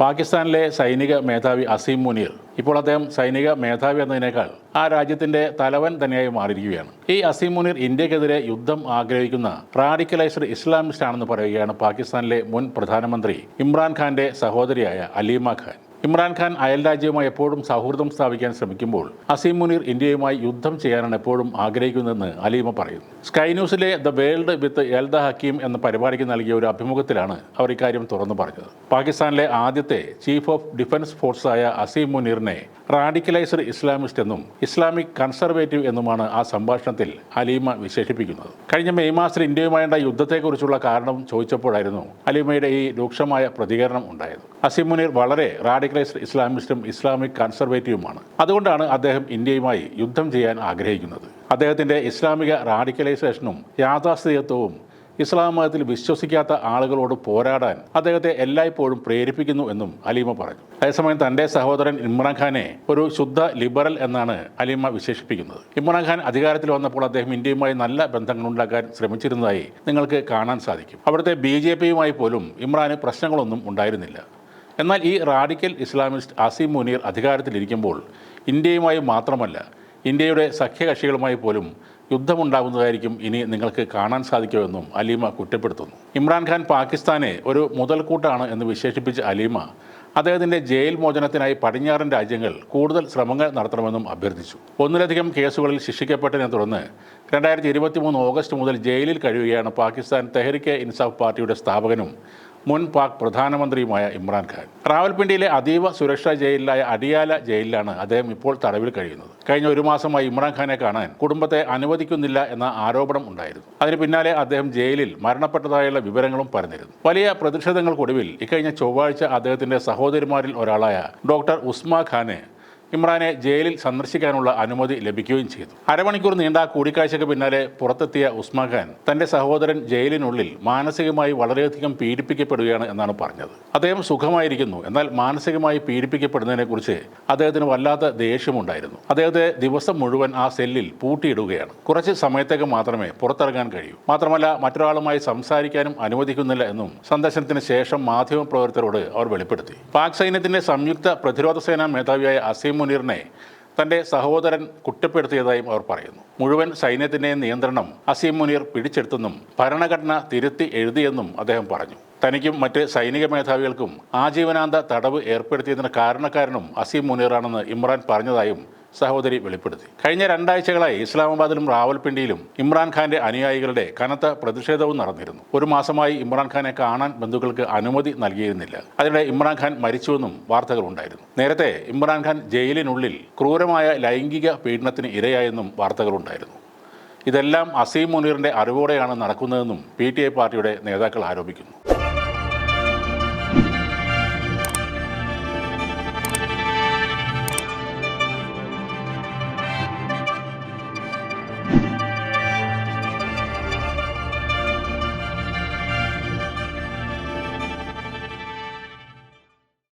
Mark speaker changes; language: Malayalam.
Speaker 1: പാകിസ്ഥാനിലെ സൈനിക മേധാവി അസീം മുനീർ ഇപ്പോൾ അദ്ദേഹം സൈനിക മേധാവി എന്നതിനേക്കാൾ ആ രാജ്യത്തിന്റെ തലവൻ തന്നെയായി മാറിയിരിക്കുകയാണ്. ഈ അസീം മുനീർ ഇന്ത്യക്കെതിരെ യുദ്ധം ആഗ്രഹിക്കുന്ന റാഡിക്കലൈസ്ഡ് ഇസ്ലാമിസ്റ്റ് ആണെന്ന് പറയുകയാണ് പാകിസ്ഥാനിലെ മുൻ പ്രധാനമന്ത്രി ഇമ്രാൻഖാന്റെ സഹോദരിയായ അലീമ ഖാൻ. ഇമ്രാൻഖാൻ അയൽരാജ്യവുമായി എപ്പോഴും സൗഹൃദം സ്ഥാപിക്കാൻ ശ്രമിക്കുമ്പോൾ അസീം മുനീർ ഇന്ത്യയുമായി യുദ്ധം ചെയ്യാനാണ് എപ്പോഴും ആഗ്രഹിക്കുന്നതെന്ന് അലീമ പറയുന്നു. Sky ന്യൂസിലെ the world with Yalda Hakim എന്ന പരിപാടിക്ക് നൽകിയ ഒരു അഭിമുഖത്തിലാണ് അവർ ഇക്കാര്യം തുറന്നു പറഞ്ഞത്. പാകിസ്ഥാനിലെ ആദ്യത്തെ ചീഫ് ഓഫ് ഡിഫൻസ് ഫോഴ്സായ അസീം മുനീറിനെ റാഡിക്കലൈസ്ഡ് ഇസ്ലാമിസ്റ്റ് എന്നും ഇസ്ലാമിക് കൺസർവേറ്റീവ് എന്നുമാണ് ആ സംഭാഷണത്തിൽ അലീമ വിശേഷിപ്പിക്കുന്നത്. കഴിഞ്ഞ മെയ് മാസത്തിൽ ഇന്ത്യയുമായുള്ള യുദ്ധത്തെക്കുറിച്ചുള്ള കാരണം ചോദിച്ചപ്പോഴായിരുന്നു അലീമയുടെ ഈ രൂക്ഷമായ പ്രതികരണം ഉണ്ടായത്. അസീം മുനീർ വളരെ റാഡിക്കലൈസ്ഡ് ഇസ്ലാമിസ്റ്റും ഇസ്ലാമിക് കൺസർവേറ്റീവുമാണ്. അതുകൊണ്ടാണ് അദ്ദേഹം ഇന്ത്യയുമായി യുദ്ധം ചെയ്യാൻ ആഗ്രഹിക്കുന്നത്. അദ്ദേഹത്തിന്റെ ഇസ്ലാമിക റാഡിക്കലൈസേഷനും യാഥാസ്ഥിതികത്വവും ഇസ്ലാം മതത്തിൽ വിശ്വസിക്കാത്ത ആളുകളോട് പോരാടാൻ അദ്ദേഹത്തെ എല്ലായ്പ്പോഴും പ്രേരിപ്പിക്കുന്നു എന്നും അലീമ പറഞ്ഞു. അതേസമയം തന്റെ സഹോദരൻ ഇമ്രാൻഖാനെ ഒരു ശുദ്ധ ലിബറൽ എന്നാണ് അലീമ വിശേഷിപ്പിക്കുന്നത്. ഇമ്രാൻഖാൻ അധികാരത്തിൽ വന്നപ്പോൾ അദ്ദേഹം ഇന്ത്യയുമായി നല്ല ബന്ധങ്ങൾ ഉണ്ടാക്കാൻ ശ്രമിച്ചിരുന്നതായി നിങ്ങൾക്ക് കാണാൻ സാധിക്കും. അവിടുത്തെ ബി ജെ പിയുമായി പോലും ഇമ്രാന് പ്രശ്നങ്ങളൊന്നും ഉണ്ടായിരുന്നില്ല. എന്നാൽ ഈ റാഡിക്കൽ ഇസ്ലാമിസ്റ്റ് അസീം മുനീർ അധികാരത്തിലിരിക്കുമ്പോൾ ഇന്ത്യയുമായി മാത്രമല്ല ഇന്ത്യയുടെ സഖ്യകക്ഷികളുമായി പോലും യുദ്ധമുണ്ടാകുന്നതായിരിക്കും ഇനി നിങ്ങൾക്ക് കാണാൻ സാധിക്കുമെന്നും അലീമ കുറ്റപ്പെടുത്തുന്നു. ഇമ്രാൻഖാൻ പാകിസ്ഥാനെ ഒരു മുതൽക്കൂട്ടാണ് എന്ന് വിശേഷിപ്പിച്ച അലീമ അദ്ദേഹത്തിന്റെ ജയിൽ മോചനത്തിനായി പടിഞ്ഞാറൻ രാജ്യങ്ങൾ കൂടുതൽ ശ്രമങ്ങൾ നടത്തണമെന്നും അഭ്യർത്ഥിച്ചു. ഒന്നിലധികം കേസുകളിൽ ശിക്ഷിക്കപ്പെട്ടതിനെ തുടർന്ന് രണ്ടായിരത്തി ഇരുപത്തി മൂന്ന് ഓഗസ്റ്റ് മുതൽ ജയിലിൽ കഴിയുകയാണ് പാകിസ്ഥാൻ തെഹരിക്കെ ഇൻസാഫ് പാർട്ടിയുടെ സ്ഥാപകനും മുൻ പാക് പ്രധാനമന്ത്രിയുമായ ഇമ്രാൻഖാൻ റാവൽപിണ്ടിയിലെ അതീവ സുരക്ഷാ ജയിലിലായ അടിയാല ജയിലിലാണ് അദ്ദേഹം ഇപ്പോൾ തടവിൽ കഴിയുന്നത്. കഴിഞ്ഞ ഒരു മാസമായി ഇമ്രാൻഖാനെ കാണാൻ കുടുംബത്തെ അനുവദിക്കുന്നില്ല എന്ന ആരോപണം ഉണ്ടായിരുന്നു. അതിന് പിന്നാലെ അദ്ദേഹം ജയിലിൽ മരണപ്പെട്ടതായുള്ള വിവരങ്ങളും പറഞ്ഞിരുന്നു വലിയ പ്രതിഷേധങ്ങൾക്കൊടുവിൽ ഇക്കഴിഞ്ഞ ചൊവ്വാഴ്ച അദ്ദേഹത്തിന്റെ സഹോദരിമാരിൽ ഒരാളായ ഡോക്ടർ ഉസ്മാ ഖാനെ ഇമ്രാനെ ജയിലിൽ സന്ദർശിക്കാനുള്ള അനുമതി ലഭിക്കുകയും ചെയ്തു. അരമണിക്കൂർ നീണ്ട കൂടിക്കാഴ്ചയ്ക്ക് പിന്നാലെ പുറത്തെത്തിയ ഉസ്മാൻ ഖാൻ തന്റെ സഹോദരൻ ജയിലിനുള്ളിൽ മാനസികമായി വളരെയധികം പീഡിപ്പിക്കപ്പെടുകയാണ് എന്നാണ് പറഞ്ഞത്. അദ്ദേഹം സുഖമായിരിക്കുന്നു എന്നാൽ മാനസികമായി പീഡിപ്പിക്കപ്പെടുന്നതിനെക്കുറിച്ച് അദ്ദേഹത്തിന് വല്ലാത്ത ദേഷ്യമുണ്ടായിരുന്നു. അദ്ദേഹത്തെ ദിവസം മുഴുവൻ ആ സെല്ലിൽ പൂട്ടിയിടുകയാണ്. കുറച്ച് സമയത്തേക്ക് മാത്രമേ പുറത്തിറങ്ങാൻ കഴിയൂ. മാത്രമല്ല മറ്റൊരാളുമായി സംസാരിക്കാനും അനുവദിക്കുന്നില്ല എന്നും സന്ദർശനത്തിന് ശേഷം മാധ്യമപ്രവർത്തകരോട് അവർ വെളിപ്പെടുത്തി. പാക് സൈന്യത്തിന്റെ സംയുക്ത പ്രതിരോധ സേനാ മേധാവിയായ അസീം മുനീറിനെ തന്റെ സഹോദരൻ കുറ്റപ്പെടുത്തിയതായും അവർ പറയുന്നു. മുഴുവൻ സൈന്യത്തിന്റെ നിയന്ത്രണം അസീം മുനീർ പിടിച്ചെടുത്തെന്നും ഭരണഘടന തിരുത്തി എഴുതിയെന്നും അദ്ദേഹം പറഞ്ഞു. തനിക്കും മറ്റ് സൈനിക മേധാവികൾക്കും ആജീവനാന്ത തടവ് ഏർപ്പെടുത്തിയതിന് കാരണക്കാരനും അസീം മുനീറാണെന്ന് ഇമ്രാൻ പറഞ്ഞതായും സഹോദരി വെളിപ്പെടുത്തി. കഴിഞ്ഞ രണ്ടാഴ്ചകളായി ഇസ്ലാമാബാദിലും റാവൽപിണ്ടിയിലും ഇമ്രാൻഖാന്റെ അനുയായികളുടെ കനത്ത പ്രതിഷേധവും നടന്നിരുന്നു. ഒരു മാസമായി ഇമ്രാൻഖാനെ കാണാൻ ബന്ധുക്കൾക്ക് അനുമതി നൽകിയിരുന്നില്ല. അതിനിടെ ഇമ്രാൻഖാൻ മരിച്ചുവെന്നും വാർത്തകളുണ്ടായിരുന്നു. നേരത്തെ ഇമ്രാൻഖാൻ ജയിലിനുള്ളിൽ ക്രൂരമായ ലൈംഗിക പീഡനത്തിന് ഇരയായെന്നും വാർത്തകളുണ്ടായിരുന്നു. ഇതെല്ലാം അസീം മുനീറിന്റെ അറിവോടെയാണ് നടക്കുന്നതെന്നും പി പാർട്ടിയുടെ നേതാക്കൾ ആരോപിക്കുന്നു.